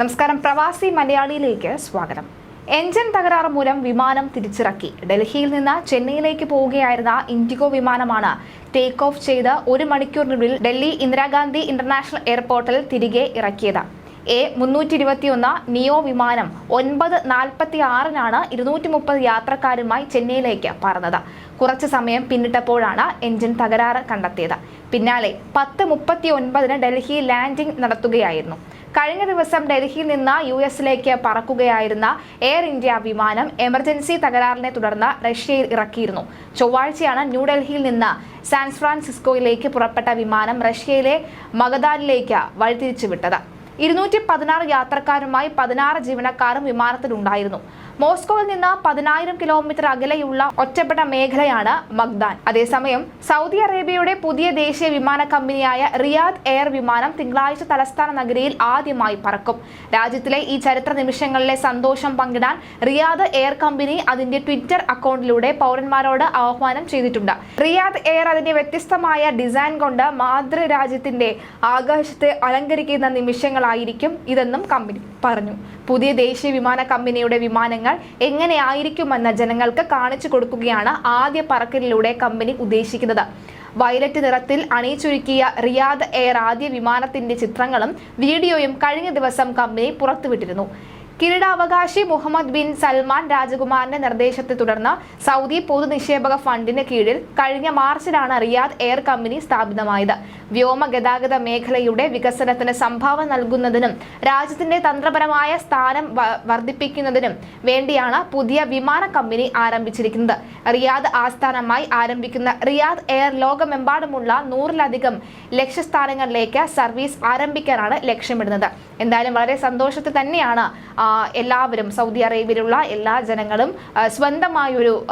നമസ്കാരം. പ്രവാസി മലയാളിയിലേക്ക് സ്വാഗതം. എഞ്ചിൻ തകരാറ് മൂലം വിമാനം തിരിച്ചിറക്കി. ഡൽഹിയിൽ നിന്ന് ചെന്നൈയിലേക്ക് പോവുകയായിരുന്ന ഇൻഡിഗോ വിമാനമാണ് ടേക്ക് ഓഫ് ചെയ്ത് ഒരു മണിക്കൂറിനുള്ളിൽ ഡൽഹി ഇന്ദിരാഗാന്ധി ഇന്റർനാഷണൽ എയർപോർട്ടിൽ തിരികെ ഇറക്കിയത്. എ മുന്നൂറ്റി ഇരുപത്തിയൊന്ന് നിയോ വിമാനം ഒൻപത് നാൽപ്പത്തി ആറിനാണ് ഇരുന്നൂറ്റി മുപ്പത് യാത്രക്കാരുമായി ചെന്നൈയിലേക്ക് പറന്നത്. കുറച്ചു സമയം പിന്നിട്ടപ്പോഴാണ് എഞ്ചിൻ തകരാറ് കണ്ടെത്തിയത്. പിന്നാലെ പത്ത് മുപ്പത്തി ഒൻപതിന് ഡൽഹി ലാൻഡിംഗ് നടത്തുകയായിരുന്നു. കഴിഞ്ഞ ദിവസം ഡൽഹിയിൽ നിന്ന് യു എസിലേക്ക് പറക്കുകയായിരുന്ന എയർ ഇന്ത്യ വിമാനം എമർജൻസി തകരാറിനെ തുടർന്ന് റഷ്യയിൽ ഇറക്കിയിരുന്നു. ചൊവ്വാഴ്ചയാണ് ന്യൂഡൽഹിയിൽ നിന്ന് സാൻ ഫ്രാൻസിസ്കോയിലേക്ക് പുറപ്പെട്ട വിമാനം റഷ്യയിലെ മഗദാനിലേക്ക് വഴിതിരിച്ചു വിട്ടത് ഇരുന്നൂറ്റി പതിനാറ് യാത്രക്കാരുമായി പതിനാറ് ജീവനക്കാരും വിമാനത്തിലുണ്ടായിരുന്നു. മോസ്കോയിൽ നിന്ന് പതിനായിരം കിലോമീറ്റർ അകലെയുള്ള ഒറ്റപ്പെട്ട മേഖലയാണ് മഗ്ദാൻ. അതേസമയം സൗദി അറേബ്യയുടെ പുതിയ ദേശീയ വിമാന കമ്പനിയായ റിയാദ് എയർ വിമാനം തിങ്കളാഴ്ച തലസ്ഥാന നഗരിയിൽ ആദ്യമായി പറക്കും. രാജ്യത്തിലെ ഈ ചരിത്ര നിമിഷങ്ങളിലെ സന്തോഷം പങ്കിടാൻ റിയാദ് എയർ കമ്പനി അതിന്റെ ട്വിറ്റർ അക്കൗണ്ടിലൂടെ പൗരന്മാരോട് ആഹ്വാനം ചെയ്തിട്ടുണ്ട്. റിയാദ് എയർ അതിന്റെ വ്യത്യസ്തമായ ഡിസൈൻ കൊണ്ട് മാതൃരാജ്യത്തിന്റെ ആകാശത്തെ അലങ്കരിക്കുന്ന നിമിഷങ്ങളായിരിക്കും ഇതെന്നും കമ്പനി പറഞ്ഞു. പുതിയ ദേശീയ വിമാന കമ്പനിയുടെ വിമാനങ്ങൾ എങ്ങനെയായിരിക്കുമെന്ന് ജനങ്ങൾക്ക് കാണിച്ചു കൊടുക്കുകയാണ് ആദ്യ പറക്കലിലൂടെ കമ്പനി ഉദ്ദേശിക്കുന്നത്. വയലറ്റ് നിറത്തിൽ അണിയിച്ചൊരുക്കിയ റിയാദ് എയർ ആദ്യ വിമാനത്തിന്റെ ചിത്രങ്ങളും വീഡിയോയും കഴിഞ്ഞ ദിവസം കമ്പനി പുറത്തുവിട്ടിരുന്നു. കിരീടാവകാശി മുഹമ്മദ് ബിൻ സൽമാൻ രാജകുമാറിന്റെ നിർദ്ദേശത്തെ തുടർന്ന് സൗദി പൊതു നിക്ഷേപക ഫണ്ടിന് കീഴിൽ കഴിഞ്ഞ മാർച്ചിലാണ് റിയാദ് എയർ കമ്പനി സ്ഥാപിതമായത്. വ്യോമ ഗതാഗത മേഖലയുടെ വികസനത്തിന് സംഭാവന നൽകുന്നതിനും രാജ്യത്തിന്റെ തന്ത്രപരമായ സ്ഥാനം വർദ്ധിപ്പിക്കുന്നതിനും വേണ്ടിയാണ് പുതിയ വിമാന കമ്പനി ആരംഭിച്ചിരിക്കുന്നത്. റിയാദ് ആസ്ഥാനമായി ആരംഭിക്കുന്ന റിയാദ് എയർ ലോകമെമ്പാടുമുള്ള നൂറിലധികം ലക്ഷ്യസ്ഥാനങ്ങളിലേക്ക് സർവീസ് ആരംഭിക്കാനാണ് ലക്ഷ്യമിടുന്നത്. എന്തായാലും വളരെ സന്തോഷത്തിൽ തന്നെയാണ് എല്ലാവരും സൗദി അറേബ്യയിലുള്ള എല്ലാ ജനങ്ങളും സ്വന്തമായൊരു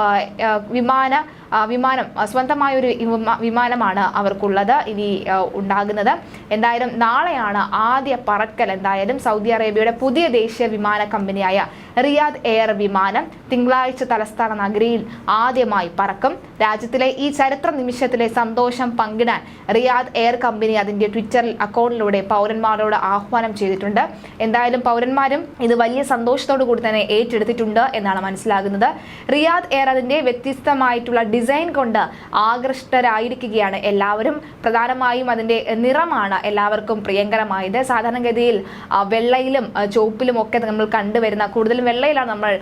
വിമാന വിമാനം സ്വന്തമായൊരു വിമ- വിമാനമാണ് അവർക്കുള്ളത് ഇനി ഉണ്ടാകുന്നത്. എന്തായാലും നാളെയാണ് ആദ്യ പറക്കൽ. എന്തായാലും സൗദി അറേബ്യയുടെ പുതിയ ദേശീയ വിമാന കമ്പനിയായ റിയാദ് എയർ വിമാനം തിങ്കളാഴ്ച തലസ്ഥാന നഗരിയിൽ ആദ്യമായി പറക്കും. രാജ്യത്തിലെ ഈ ചരിത്ര നിമിഷത്തിലെ സന്തോഷം പങ്കിടാൻ റിയാദ് എയർ കമ്പനി അതിന്റെ ട്വിറ്റർ അക്കൗണ്ടിലൂടെ പൗരന്മാരോട് ആഹ്വാനം ചെയ്തിട്ടുണ്ട്. എന്തായാലും പൗരന്മാരും ഇത് വലിയ സന്തോഷത്തോടു കൂടി തന്നെ ഏറ്റെടുത്തിട്ടുണ്ട് എന്നാണ് മനസ്സിലാകുന്നത്. റിയാദ് എയർ അതിന്റെ വ്യത്യസ്തമായിട്ടുള്ള ഡിസൈൻ കൊണ്ട് ആകൃഷ്ടരായിരിക്കുകയാണ് എല്ലാവരും. പ്രധാനമായും അതിന്റെ നിറമാണ് എല്ലാവർക്കും പ്രിയങ്കരമായത്. സാധാരണഗതിയിൽ വെള്ളയിലും ചുവപ്പിലും ഒക്കെ നമ്മൾ കണ്ടുവരുന്ന കൂടുതലും വെള്ളയിലാണ് നമ്മൾ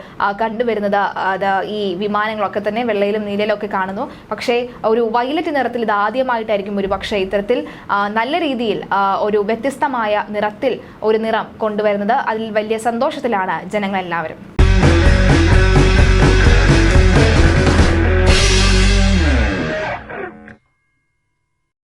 കണ്ടുവരുന്നത്. അത് ഈ വിമാനങ്ങളൊക്കെ തന്നെ വെള്ളയിലും നീലയിലും ഒക്കെ കാണുന്നു. പക്ഷേ ഒരു വയലറ്റ് നിറത്തിൽ ഇത് ആദ്യമായിട്ടായിരിക്കും ഒരു പക്ഷേ ഇത്തരത്തിൽ നല്ല രീതിയിൽ ഒരു വ്യത്യസ്തമായ നിറത്തിൽ ഒരു നിറം കൊണ്ടുവരുന്നത്. അതിൽ വലിയ സന്തോഷത്തിലാണ് ജനങ്ങളെല്ലാവരും.